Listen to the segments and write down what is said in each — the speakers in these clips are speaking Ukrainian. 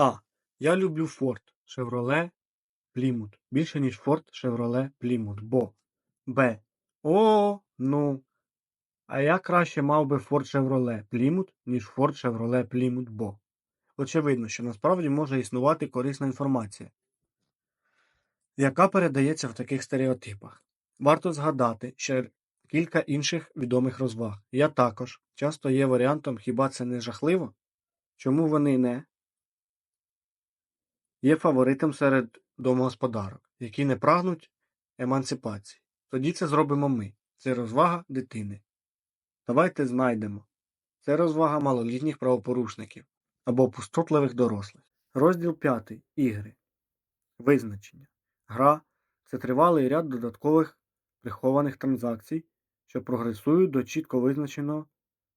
А. Я люблю Форд, Шевроле, Плімут більше, ніж Форд, Шевроле, Плімут, бо Б. О, ну. А я краще мав би Форд Шевроле Плімут, ніж Форд Шевроле Плімут, бо. Очевидно, що насправді може існувати корисна інформація, яка передається в таких стереотипах. Варто згадати ще кілька інших відомих розваг. Я також часто є варіантом хіба це не жахливо? Чому вони не є фаворитом серед домогосподарок, які не прагнуть емансипації. Тоді це зробимо ми. Це розвага дитини. Давайте знайдемо. Це розвага малолітніх правопорушників або пустотливих дорослих. Розділ 5. Ігри. Визначення. Гра це тривалий ряд додаткових прихованих транзакцій, що прогресують до чітко визначеного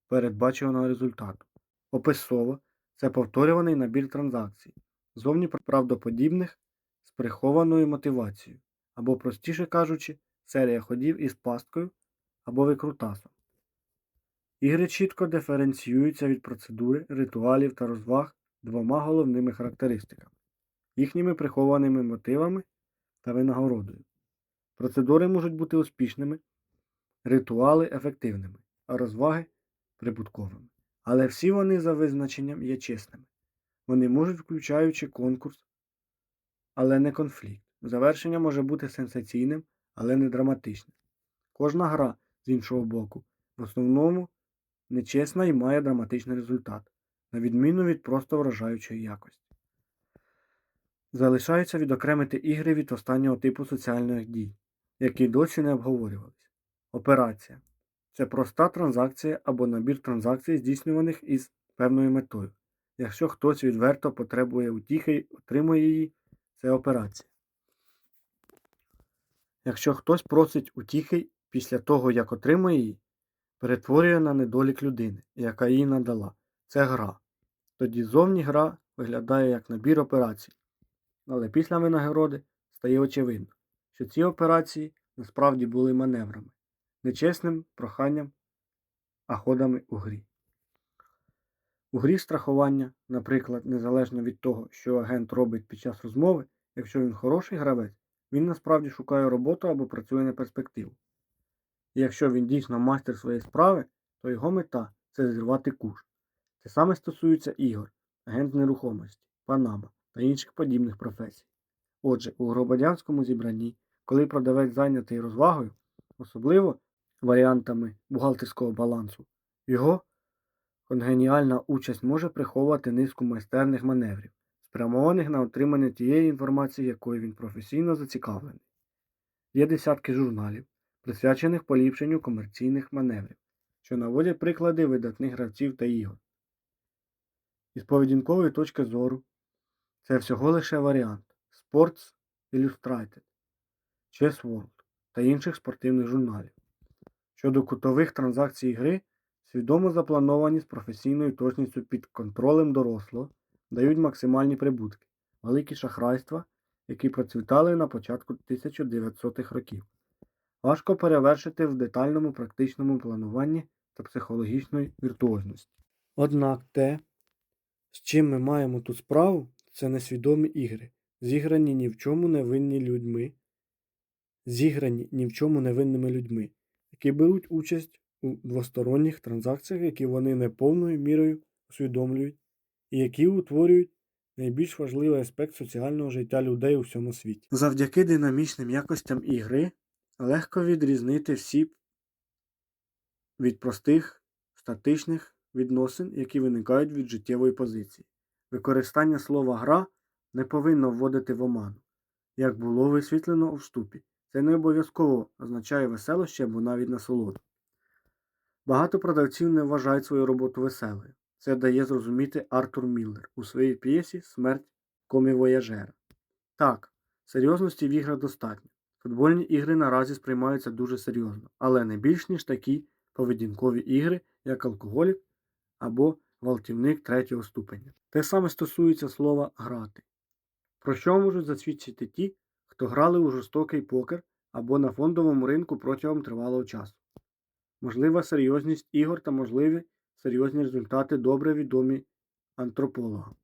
передбаченого результату. Описово це повторюваний набір транзакцій, зовні правдоподібних з прихованою мотивацією, або, простіше кажучи, серія ходів із пасткою або викрутасом. Ігри чітко диференціюються від процедури, ритуалів та розваг двома головними характеристиками їхніми прихованими мотивами та винагородою. Процедури можуть бути успішними, ритуали ефективними, а розваги прибутковими. Але всі вони за визначенням є чесними. Вони можуть включаючи конкурс, але не конфлікт. Завершення може бути сенсаційним, але не драматичним. Кожна гра, з іншого боку, в основному нечесна і має драматичний результат, на відміну від просто вражаючої якості. Залишається відокремити ігри від останнього типу соціальних дій, які досі не обговорювалися. Операція це проста транзакція або набір транзакцій, здійснюваних із певною метою. Якщо хтось відверто потребує утіхи отримує її, це операція. Якщо хтось просить утіхи після того, як отримує її, перетворює на недолік людини, яка її надала. Це гра. Тоді зовні гра виглядає як набір операцій. Але після винагороди стає очевидно, що ці операції насправді були маневрами, нечесним проханням, а ходами у грі. У грі страхування, наприклад, незалежно від того, що агент робить під час розмови, якщо він хороший гравець, він насправді шукає роботу або працює на перспективу. І якщо він дійсно майстер своєї справи, то його мета це зірвати куш. Те саме стосується ігор, агент нерухомості, панама та інших подібних професій. Отже, у громадянському зібранні, коли продавець зайнятий розвагою, особливо варіантами бухгалтерського балансу, його конгеніальна участь може приховувати низку майстерних маневрів, спрямованих на отримання тієї інформації, якою він професійно зацікавлений. Є десятки журналів, присвячених поліпшенню комерційних маневрів, що наводять приклади видатних гравців та ігор. Із поведінкової точки зору, це всього лише варіант Sports Illustrated, Chess World та інших спортивних журналів. Щодо кутових транзакцій гри, свідомо заплановані з професійною точністю під контролем дорослого, дають максимальні прибутки, великі шахрайства, які процвітали на початку 1900-х років. Важко перевершити в детальному практичному плануванні та психологічної віртуозності. Однак те, з чим ми маємо тут справу, це несвідомі ігри, зіграні ні в чому не винні людьми, зіграні ні в чому не винними людьми, які беруть участь у двосторонніх транзакціях, які вони не повною мірою усвідомлюють, і які утворюють найбільш важливий аспект соціального життя людей у всьому світі. Завдяки динамічним якостям ігри легко відрізнити всі від простих статичних відносин, які виникають від життєвої позиції. Використання слова гра не повинно вводити в оману, як було висвітлено у вступі. Це не обов'язково означає веселощі або навіть насолоду. Багато продавців не вважають свою роботу веселою. Це дає зрозуміти Артур Міллер у своїй п'єсі Смерть комівояжера. Так, серйозності в іграх достатньо. Футбольні ігри наразі сприймаються дуже серйозно, але не більш ніж такі поведінкові ігри, як алкоголік або гвалтівник третього ступеня. Те саме стосується слова грати. Про що можуть засвідчити ті, хто грали у жорстокий покер або на фондовому ринку протягом тривалого часу. Можлива серйозність ігор та можливі серйозні результати добре відомі антропологам.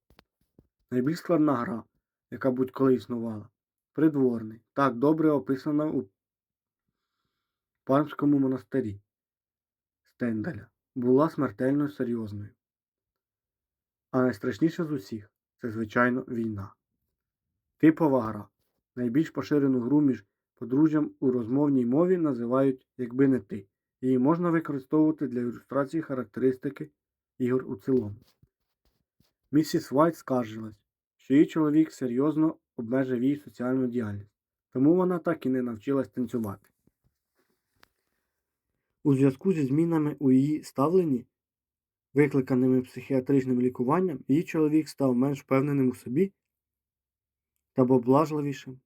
Найбільш складна гра, яка будь-коли існувала. Придворний. Так добре описана у Пармському монастирі Стендаля. Була смертельно серйозною. А найстрашніше з усіх це, звичайно, війна. Типова гра. Найбільш поширену гру між подружжям у розмовній мові називають якби не ти. Її можна використовувати для ілюстрації характеристики ігор у цілому. Місіс Вайт скаржилась, що її чоловік серйозно обмежив її соціальну діяльність, тому вона так і не навчилась танцювати. У зв'язку зі змінами у її ставленні, викликаними психіатричним лікуванням, її чоловік став менш впевненим у собі та поблажливішим.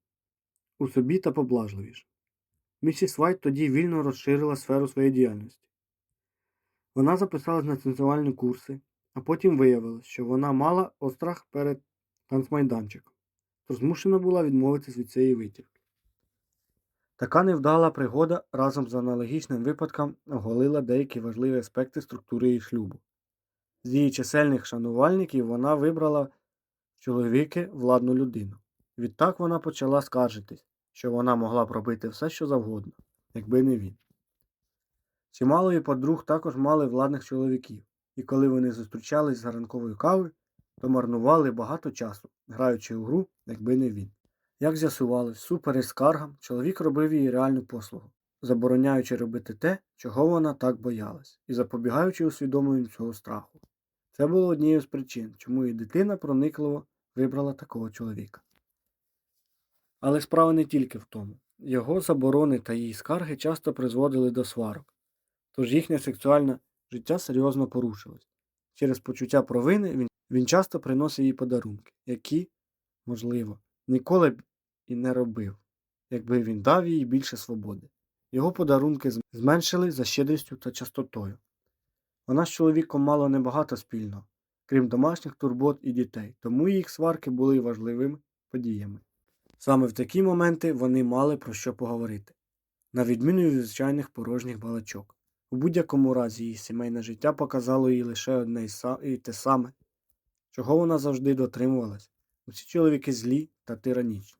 У собі та поблажливішим. Місіс Вайт тоді вільно розширила сферу своєї діяльності. Вона записалась на танцювальні курси, а потім виявилось, що вона мала острах перед танцмайданчиком, тож змушена була відмовитись від цієї витівки. Така невдала пригода разом з аналогічним випадком оголила деякі важливі аспекти структури її шлюбу. З її чисельних шанувальників вона вибрала чоловіки владну людину. Відтак вона почала скаржитись, що вона могла б робити все, що завгодно, якби не він. Чимало її подруг також мали владних чоловіків, і коли вони зустрічались з ранкової кави, то марнували багато часу, граючи у гру, якби не він. Як з'ясувалось, супереч скаргам, чоловік робив їй реальну послугу, забороняючи робити те, чого вона так боялась, і запобігаючи усвідомленню цього страху. Це було однією з причин, чому її дитина проникливо вибрала такого чоловіка. Але справа не тільки в тому. Його заборони та її скарги часто призводили до сварок, тож їхнє сексуальне життя серйозно порушилось. Через почуття провини він, він часто приносив їй подарунки, які, можливо, ніколи б і не робив, якби він дав їй більше свободи. Його подарунки зменшили за щедрістю та частотою. Вона з чоловіком мала небагато спільного, крім домашніх турбот і дітей, тому їх сварки були важливими подіями. Саме в такі моменти вони мали про що поговорити, на відміну від звичайних порожніх балачок. У будь-якому разі її сімейне життя показало їй лише одне і те саме, чого вона завжди дотримувалась. Усі чоловіки злі та тиранічні.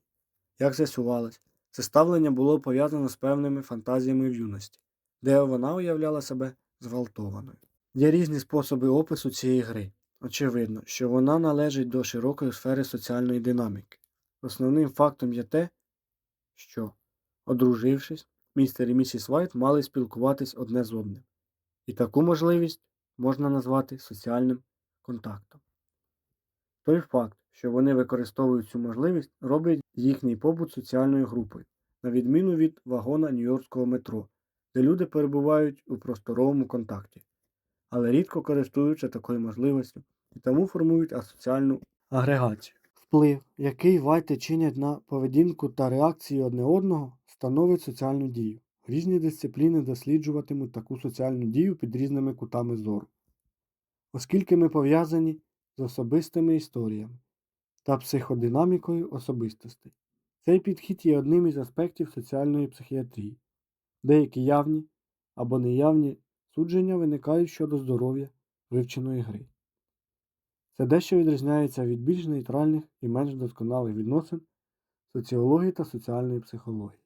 Як з'ясувалось, це ставлення було пов'язано з певними фантазіями в юності, де вона уявляла себе зґвалтованою. Є різні способи опису цієї гри. Очевидно, що вона належить до широкої сфери соціальної динаміки. Основним фактом є те, що, одружившись, містер і місіс Вайт мали спілкуватись одне з одним, і таку можливість можна назвати соціальним контактом. Той факт, що вони використовують цю можливість, робить їхній побут соціальною групою, на відміну від вагона Нью-Йоркського метро, де люди перебувають у просторовому контакті, але рідко користуються такою можливістю і тому формують асоціальну агрегацію. Вплив, який вайти чинять на поведінку та реакції одне одного, становить соціальну дію. Різні дисципліни досліджуватимуть таку соціальну дію під різними кутами зору. Оскільки ми пов'язані з особистими історіями та психодинамікою особистостей. Цей підхід є одним із аспектів соціальної психіатрії. Деякі явні або неявні судження виникають щодо здоров'я вивченої гри. Це дещо відрізняється від більш нейтральних і менш досконалих відносин соціології та соціальної психології.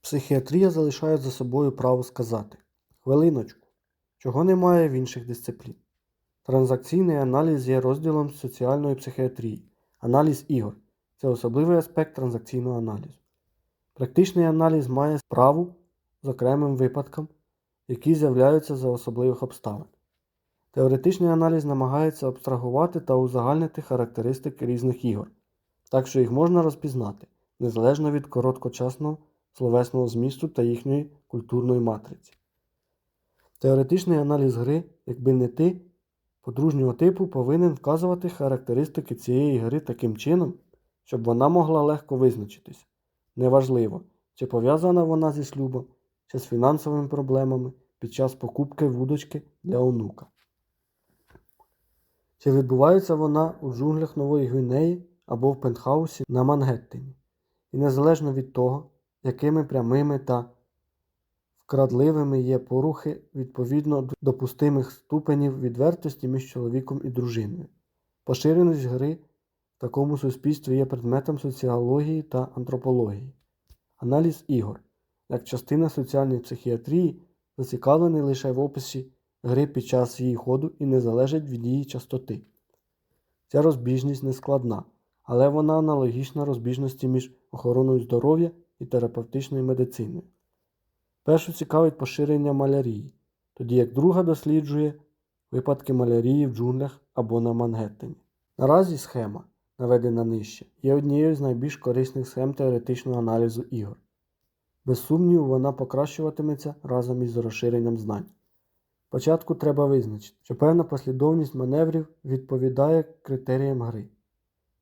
Психіатрія залишає за собою право сказати хвилиночку, чого немає в інших дисциплін. Транзакційний аналіз є розділом соціальної психіатрії. Аналіз ігор це особливий аспект транзакційного аналізу. Практичний аналіз має справу з окремим випадком, які з'являються за особливих обставин. Теоретичний аналіз намагається абстрагувати та узагальнити характеристики різних ігор, так що їх можна розпізнати, незалежно від короткочасного словесного змісту та їхньої культурної матриці. Теоретичний аналіз гри, якби не ти, подружнього типу повинен вказувати характеристики цієї гри таким чином, щоб вона могла легко визначитися. Неважливо, чи пов'язана вона зі шлюбом, чи з фінансовими проблемами під час покупки вудочки для онука. Чи відбувається вона у джунглях Нової Гвінеї або в пентхаусі на Мангеттені. І незалежно від того, якими прямими та вкрадливими є порухи відповідно до допустимих ступенів відвертості між чоловіком і дружиною. Поширеність гри в такому суспільстві є предметом соціології та антропології. Аналіз ігор як частина соціальної психіатрії зацікавлений лише в описі гри під час її ходу і не залежить від її частоти. Ця розбіжність не складна, але вона аналогічна розбіжності між охороною здоров'я і терапевтичною медициною. Першу цікавить поширення малярії, тоді як друга досліджує випадки малярії в джунглях або на Мангеттені. Наразі схема, наведена нижче, є однією з найбільш корисних схем теоретичного аналізу ігор. Без сумніву, вона покращуватиметься разом із розширенням знань. Спочатку треба визначити, що певна послідовність маневрів відповідає критеріям гри.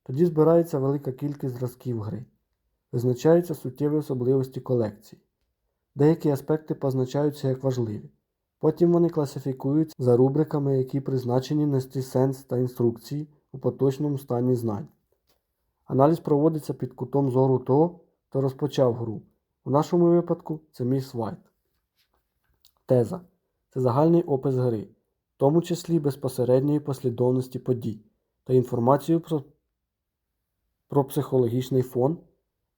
Тоді збирається велика кількість зразків гри, визначаються суттєві особливості колекції. Деякі аспекти позначаються як важливі. Потім вони класифікуються за рубриками, які призначені нести сенс та інструкції у поточному стані знань. Аналіз проводиться під кутом зору того, хто розпочав гру. У нашому випадку це міс Вайт. Теза це загальний опис гри, в тому числі безпосередньої послідовності подій та інформацію про, про психологічний фон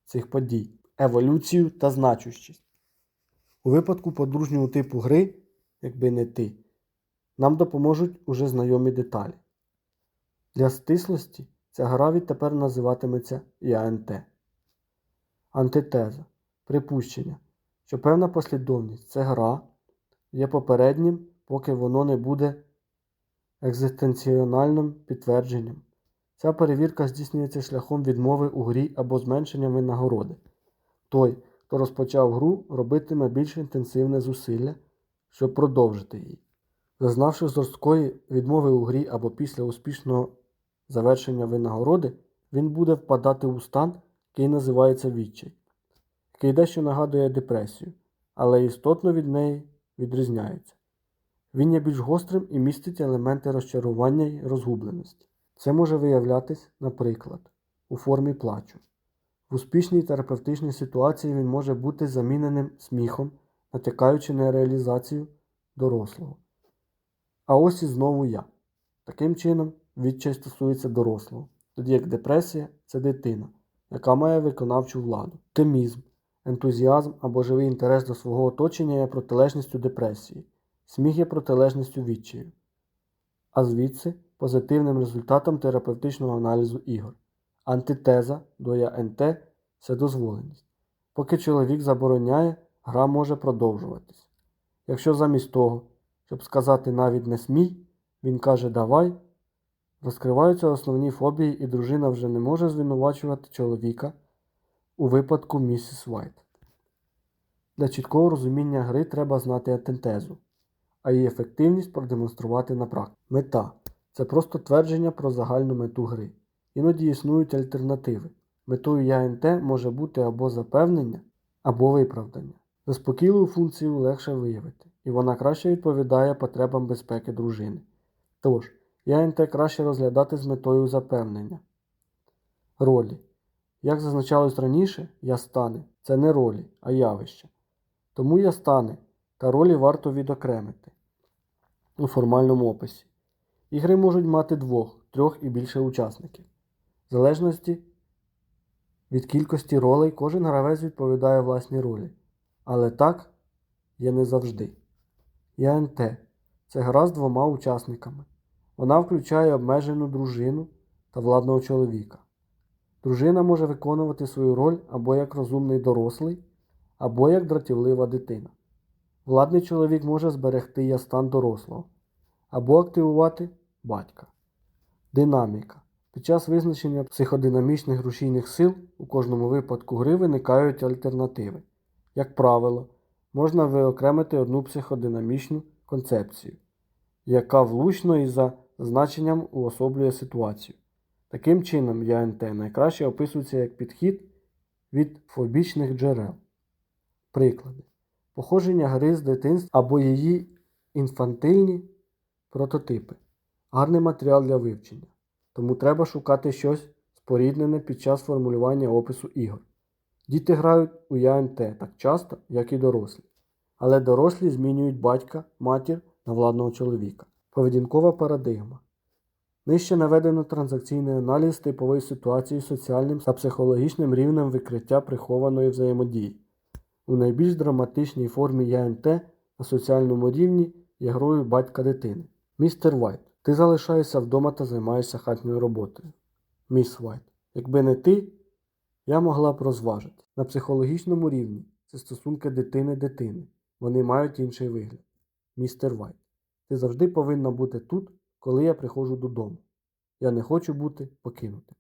цих подій, еволюцію та значущість. У випадку подружнього типу гри, якби не ти, нам допоможуть уже знайомі деталі. Для стислості ця гра відтепер називатиметься ІАНТ. Антитеза. Припущення, що певна послідовність це гра є попереднім, поки воно не буде екзистенціональним підтвердженням. Ця перевірка здійснюється шляхом відмови у грі або зменшення винагороди. Той, хто розпочав гру, робитиме більш інтенсивне зусилля, щоб продовжити її. Зазнавши жорсткої відмови у грі або після успішного завершення винагороди, він буде впадати у стан, який називається відчай, який дещо нагадує депресію, але істотно від неї відрізняється. Він є більш гострим і містить елементи розчарування й розгубленості. Це може виявлятись, наприклад, у формі плачу. В успішній терапевтичній ситуації він може бути заміненим сміхом, натякаючи на реалізацію дорослого. А ось і знову я. Таким чином, відчай стосується дорослого, тоді як депресія це дитина, яка має виконавчу владу. Оптимізм, ентузіазм або живий інтерес до свого оточення є протилежністю депресії, сміх є протилежністю відчаю. А звідси позитивним результатом терапевтичного аналізу ігор. Антитеза до ЯНТ це дозволеність. Поки чоловік забороняє, гра може продовжуватись. Якщо замість того, щоб сказати навіть не смій, він каже давай, розкриваються основні фобії, і дружина вже не може звинувачувати чоловіка у випадку місіс Вайт. Для чіткого розуміння гри треба знати антитезу, а її ефективність продемонструвати на практиці. Мета це просто твердження про загальну мету гри. Іноді існують альтернативи. Метою ЯНТ може бути або запевнення, або виправдання. Заспокійливу функцію легше виявити, і вона краще відповідає потребам безпеки дружини. Тож, ЯНТ краще розглядати з метою запевнення. Ролі. Як зазначалось раніше, я стане це не ролі, а явище. Тому я стане та ролі варто відокремити у формальному описі. Ігри можуть мати двох, трьох і більше учасників. В залежності від кількості ролей кожен гравець відповідає власній ролі. Але так є не завжди. ЯНТ це гра з двома учасниками. Вона включає обмежену дружину та владного чоловіка. Дружина може виконувати свою роль або як розумний дорослий, або як дратівлива дитина. Владний чоловік може зберегти я стан дорослого, або активувати батька. Динаміка. Під час визначення психодинамічних рушійних сил у кожному випадку гри виникають альтернативи. Як правило, можна виокремити одну психодинамічну концепцію, яка влучно і за значенням уособлює ситуацію. Таким чином, ЯНТ найкраще описується як підхід від фобічних джерел. Приклади. Походження гри з дитинства або її інфантильні прототипи. Гарний матеріал для вивчення. Тому треба шукати щось споріднене під час формулювання опису ігор. Діти грають у ЯНТ так часто, як і дорослі. Але дорослі змінюють батька, матір на владного чоловіка. Поведінкова парадигма. Нижче наведено транзакційний аналіз типової ситуації соціальним та психологічним рівнем викриття прихованої взаємодії. У найбільш драматичній формі ЯНТ на соціальному рівні є грою батька дитини. Містер Вайт, ти залишаєшся вдома та займаєшся хатньою роботою. Міс Вайт, якби не ти, я могла б розважити. На психологічному рівні це стосунки дитини-дитини. Вони мають інший вигляд. Містер Вайт, ти завжди повинна бути тут, коли я приходжу додому. Я не хочу бути покинутим.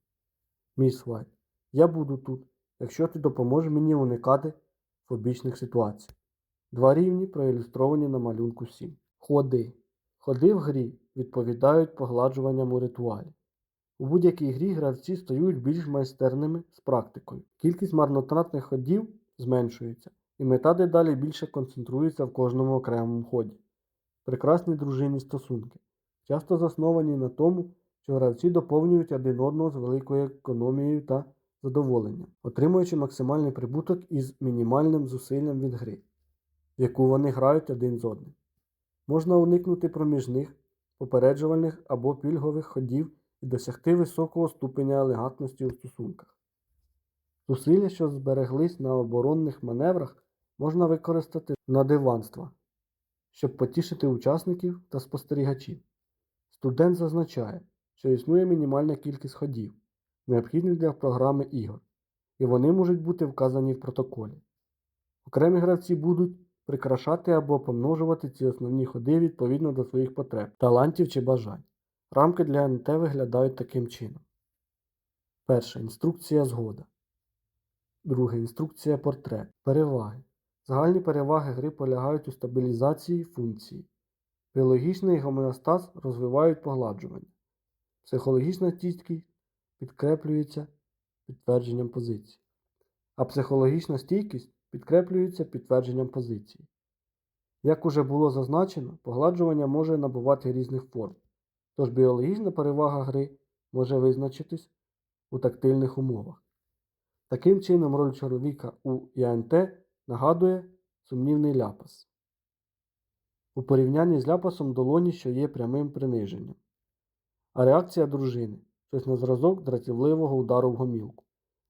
Міс Вайт, я буду тут, якщо ти допоможеш мені уникати фобічних ситуацій. Два рівні проілюстровані на малюнку 7. Ходи. Ходи в грі відповідають погладжуванням у ритуалі. У будь-якій грі гравці стають більш майстерними з практикою. Кількість марнотратних ходів зменшується, і мета дедалі більше концентрується в кожному окремому ході. Прекрасні дружинні стосунки, часто засновані на тому, що гравці доповнюють один одного з великою економією та задоволенням, отримуючи максимальний прибуток із мінімальним зусиллям від гри, в яку вони грають один з одним. Можна уникнути проміжних, попереджувальних або пільгових ходів і досягти високого ступеня елегантності у стосунках. Зусилля, що збереглись на оборонних маневрах, можна використати на диванства, щоб потішити учасників та спостерігачів. Студент зазначає, що існує мінімальна кількість ходів, необхідних для програми ігор, і вони можуть бути вказані в протоколі. Окремі гравці будуть прикрашати або помножувати ці основні ходи відповідно до своїх потреб, талантів чи бажань. Рамки для НТ виглядають таким чином. Перша інструкція згода. Друге інструкція портрет. Переваги. Загальні переваги гри полягають у стабілізації функції. Біологічний гомеостаз розвивають погладжування. Психологічна стійкість підкреплюється підтвердженням позиції. А психологічна стійкість підкреплюється підтвердженням позиції. Як уже було зазначено, погладжування може набувати різних форм, тож біологічна перевага гри може визначитись у тактильних умовах. Таким чином, роль чоловіка у ІНТ нагадує сумнівний ляпас. У порівнянні з ляпасом долоні, що є прямим приниженням. А реакція дружини щось на зразок дратівливого удару в гомілку.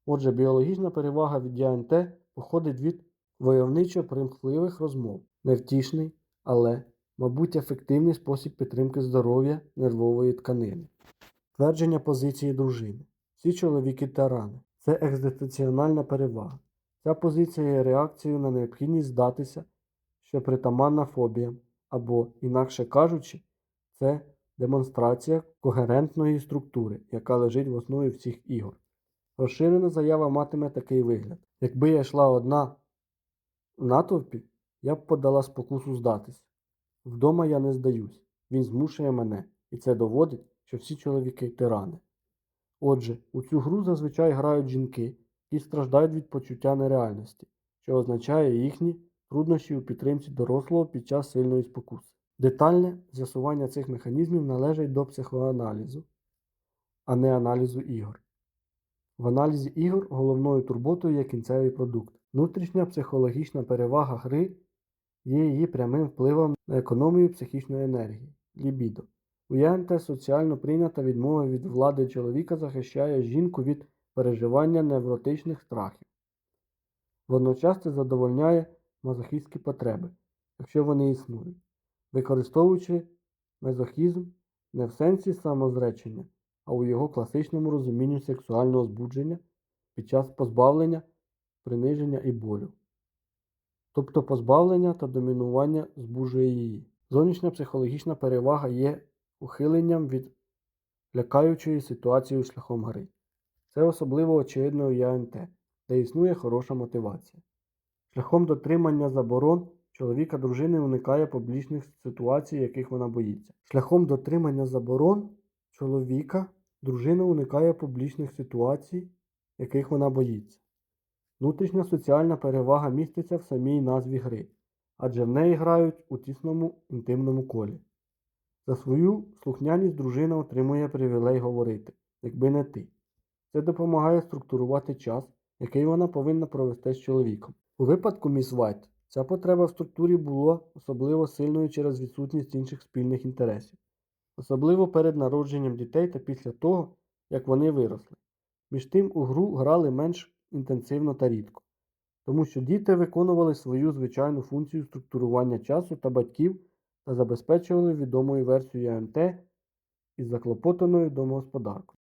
Отже, біологічна перевага від ЯНТ походить від войовничо примхливих розмов, невтішний, але, мабуть, ефективний спосіб підтримки здоров'я нервової тканини. Твердження позиції дружини. Всі чоловіки тирани. Це екзистенціональна перевага. Ця позиція є реакцією на необхідність здатися, що притаманна фобіям, або, інакше кажучи, це демонстрація когерентної структури, яка лежить в основі всіх ігор. Розширена заява матиме такий вигляд. Якби я йшла одна в натовпі, я б подала спокусу здатись. Вдома я не здаюсь, він змушує мене, і це доводить, що всі чоловіки тирани. Отже, у цю гру зазвичай грають жінки, які страждають від почуття нереальності, що означає їхні труднощі у підтримці дорослого під час сильної спокуси. Детальне з'ясування цих механізмів належить до психоаналізу, а не аналізу ігор. В аналізі ігор головною турботою є кінцевий продукт. Внутрішня психологічна перевага гри є її прямим впливом на економію психічної енергії лібідо. У соціально прийнята відмова від влади чоловіка захищає жінку від переживання невротичних страхів. Водночас це задовольняє мазохістські потреби, якщо вони існують, використовуючи мезохізм не в сенсі самозречення, а у його класичному розумінні сексуального збудження під час позбавлення, приниження і болю. Тобто позбавлення та домінування збуджує її. Зовнішня психологічна перевага є ухиленням від лякаючої ситуації шляхом гри. Це особливо очевидно у ЯНТ, де існує хороша мотивація. Шляхом дотримання заборон чоловіка дружини уникає публічних ситуацій, яких вона боїться. Шляхом дотримання заборон чоловіка дружина уникає публічних ситуацій, яких вона боїться. Внутрішня соціальна перевага міститься в самій назві гри, адже в неї грають у тісному інтимному колі. За свою слухняність дружина отримує привілей говорити, якби не ти. Це допомагає структурувати час, який вона повинна провести з чоловіком. У випадку міс Вайт ця потреба в структурі була особливо сильною через відсутність інших спільних інтересів. особливо перед народженням дітей та після того, як вони виросли. Між тим у гру грали менш інтенсивно та рідко, тому що діти виконували свою звичайну функцію структурування часу та батьків та забезпечували відомою версією АМТ із заклопотаною домогосподаркою.